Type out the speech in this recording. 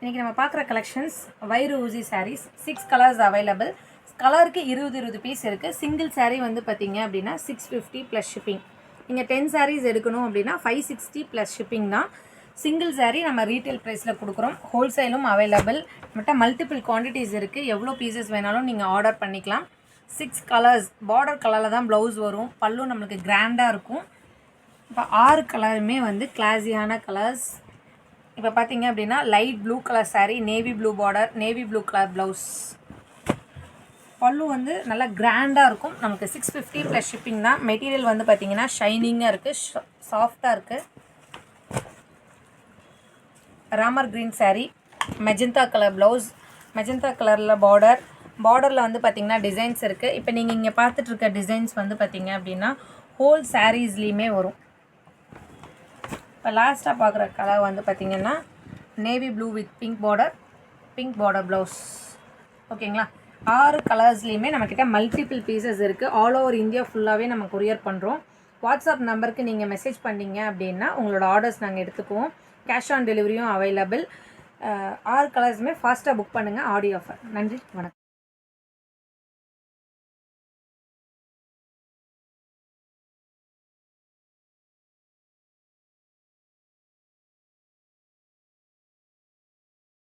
இன்றைக்கி நம்ம பார்க்குற கலெக்ஷன்ஸ் வயிறு ஊசி சாரீஸ் சிக்ஸ் கலர்ஸ் அவைலபிள் கலருக்கு இருபது இருபது பீஸ் இருக்குது சிங்கிள் சாரீ வந்து பார்த்தீங்க அப்படின்னா சிக்ஸ் ஃபிஃப்டி ப்ளஸ் ஷிப்பிங் நீங்கள் டென் சாரீஸ் எடுக்கணும் அப்படின்னா ஃபைவ் சிக்ஸ்டி ப்ளஸ் ஷிப்பிங் தான். சிங்கிள் சாரீ நம்ம ரீட்டைல் ப்ரைஸில் கொடுக்குறோம். ஹோல்சேலும் அவைலபிள் நம்மகிட்ட மல்டிபிள் குவான்டிட்டிஸ் இருக்குது எவ்வளோ பீசஸ் வேணாலும் நீங்கள் ஆர்டர் பண்ணிக்கலாம். சிக்ஸ் கலர்ஸ் பார்டர் கலரில் தான் ப்ளவுஸ் வரும். பல்லும் நம்மளுக்கு கிராண்டாக இருக்கும். இப்போ ஆறு கலருமே வந்து கிளாஸியான கலர்ஸ் இப்போ பார்த்தீங்க அப்படின்னா light blue colour sari navy blue border navy blue colour blouse பல்லு வந்து நல்லா கிராண்டாக இருக்கும். நமக்கு சிக்ஸ் ஃபிஃப்டி ப்ளஸ் ஷிப்பிங் தான். மெட்டீரியல் வந்து பார்த்தீங்கன்னா ஷைனிங்காக இருக்குது சாஃப்டாக இருக்குது Ramar green sari magenta colour blouse magenta கலரில் பார்டர் பார்டரில் வந்து பார்த்திங்கன்னா டிசைன்ஸ் இருக்குது இப்போ நீங்கள் இங்கே பார்த்துட்ருக்க டிசைன்ஸ் வந்து பார்த்தீங்க அப்படின்னா ஹோல் சாரீஸ்லேயுமே வரும். இப்போ லாஸ்ட்டாக பார்க்குற கலர் வந்து பார்த்திங்கன்னா navy blue with pink border pink border blouse ஓகேங்களா? ஆறு கலர்ஸ்லேயுமே நம்மக்கிட்ட மல்டிபிள் பீசஸ் இருக்குது ஆல் ஓவர் இந்தியா ஃபுல்லாகவே நம்ம கொரியர் பண்ணுறோம் வாட்ஸ்அப் நம்பருக்கு நீங்கள் மெசேஜ் பண்ணீங்க அப்படின்னா உங்களோட ஆர்டர்ஸ் நாங்கள் எடுத்துக்குவோம். கேஷ் ஆன் டெலிவரியும் அவைலபிள் ஆறு கலர்ஸுமே ஃபாஸ்ட்டாக புக் பண்ணுங்கள் ஆடியோ ஆஃபர் நன்றி. வணக்கம்.